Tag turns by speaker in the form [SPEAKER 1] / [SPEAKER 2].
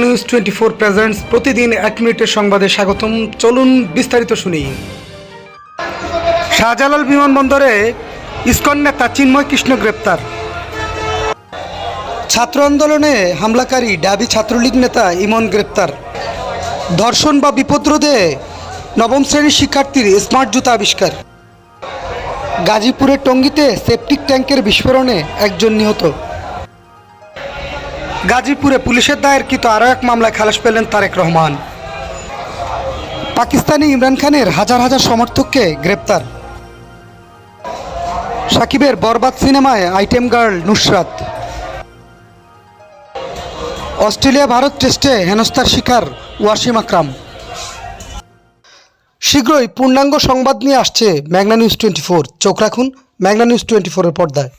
[SPEAKER 1] News twenty four presents প্রতিদিন এক মিনিটের সংবাদে স্বাগতম। চলুন বিস্তারিত শুনি। শাহজালাল বিমানবন্দরে ইস্কন নেতা চিন্ময় কৃষ্ণ গ্রেপ্তার। ছাত্র আন্দোলনে হামলাকারী ডাবি ছাত্রলীগ নেতা ইমন গ্রেপ্তার। ধর্ষণ বা বিপদ্রোধে নবম শ্রেণির শিক্ষার্থীর স্মার্ট জুতা আবিষ্কার। গাজীপুরের টঙ্গিতে সেপটিক ট্যাঙ্কের বিস্ফোরণে একজন নিহত। গাজীপুরে পুলিশের দায়েরকৃত আরও এক মামলায় খালাস পেলেন তারেক রহমান। পাকিস্তানি ইমরান খানের হাজার হাজার সমর্থককে গ্রেপ্তার। সাকিবের বরবাদ সিনেমায় item girl Nusrat. Australia Bharat টেস্টে হেনস্থার শিকার ওয়াসিম আকরাম। শীঘ্রই পূর্ণাঙ্গ সংবাদ নিয়ে আসছে ম্যাগনা নিউজ টোয়েন্টি ফোর। চোখ রাখুন ম্যাগনা নিউজ টোয়েন্টি ফোরের পর্দায়।